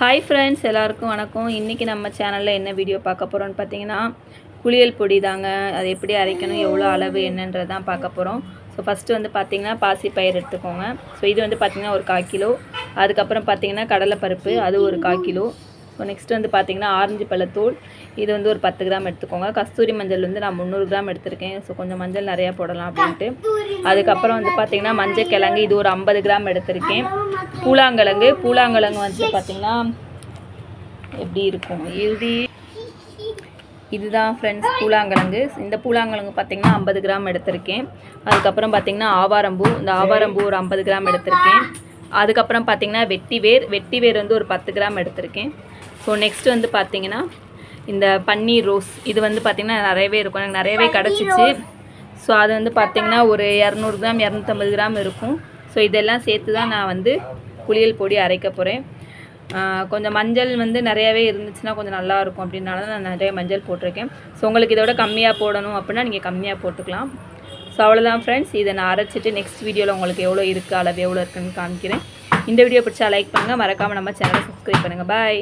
Hi friends எல்லாருக்கும் வணக்கம். இன்றைக்கி நம்ம சேனலில் என்ன வீடியோ பார்க்க போகிறோம்னு பார்த்தீங்கன்னா குளியல் பொடி தாங்க. அது எப்படி அரைக்கணும் எவ்வளோ அளவு என்னன்றது தான் பார்க்க போகிறோம் ஸோ ஃபஸ்ட்டு வந்து பார்த்தீங்கன்னா பாசிப்பயிர் எடுத்துக்கோங்க. ஸோ இது வந்து பார்த்திங்கன்னா ஒரு கால் கிலோ. அதுக்கப்புறம் பார்த்தீங்கன்னா கடலைப்பருப்பு அது ஒரு கால் கிலோ. ஸோ நெக்ஸ்ட் வந்து பார்த்திங்கன்னா ஆரஞ்சு பழத்தூள். இது வந்து ஒரு பத்து கிராம் எடுத்துக்கோங்க. கஸ்தூரி மஞ்சள் வந்து நான் முந்நூறு கிராம் எடுத்திருக்கேன். ஸோ கொஞ்சம் மஞ்சள் நிறையா போடலாம் அப்படின்ட்டு. அதுக்கப்புறம் வந்து பார்த்திங்கன்னா மஞ்சள் கிழங்கு இது ஒரு ஐம்பது கிராம் எடுத்திருக்கேன். பூலாங்கிழங்கு பூலாங்கிழங்கு வந்து பார்த்தீங்கன்னா எப்படி இருக்கும்? இது இதுதான் ஃப்ரெண்ட்ஸ் பூலாங்கிழங்கு. இந்த பூலாங்கிழங்கு பார்த்தீங்கன்னா ஐம்பது கிராம் எடுத்திருக்கேன். அதுக்கப்புறம் பார்த்தீங்கன்னா ஆவாரம்பூ. இந்த ஆவாரம்பூ ஒரு ஐம்பது கிராம் எடுத்திருக்கேன். அதுக்கப்புறம் பார்த்தீங்கன்னா வெட்டி வேர். வெட்டி வேர் வந்து ஒரு பத்து கிராம் எடுத்திருக்கேன். ஸோ நெக்ஸ்ட் வந்து பார்த்தீங்கன்னா இந்த பன்னீர் ரோஸ். இது வந்து பார்த்திங்கன்னா நிறையவே இருக்கும். எனக்கு நிறையவே கிடச்சிச்சு. ஸோ அது வந்து பார்த்திங்கன்னா ஒரு இரநூறு கிராம் இரநூத்தம்பது கிராம் இருக்கும். ஸோ இதெல்லாம் சேர்த்து தான் நான் வந்து குளியல் பொடி அரைக்க போகிறேன் கொஞ்சம் மஞ்சள் வந்து நிறையாவே இருந்துச்சுன்னா கொஞ்சம் நல்லாயிருக்கும் அப்படின்னால தான் நான் நிறைய மஞ்சள் போட்டிருக்கேன். ஸோ உங்களுக்கு இதோட கம்மியாக போடணும் அப்படின்னா நீங்கள் கம்மியாக போட்டுக்கலாம். ஸோ அவ்வளோதான் ஃப்ரெண்ட்ஸ் இதை நான் அரைச்சிட்டு நெக்ஸ்ட் வீடியோவில் உங்களுக்கு எவ்வளோ இருக்குது அளவு எவ்வளோ இருக்குன்னு காமிக்கிறேன். இந்த வீடியோ பிடிச்சா லைக் பண்ணுங்கள் மறக்காமல் நம்ம சேனலை சப்ஸ்கிரைப் பண்ணுங்கள் பாய்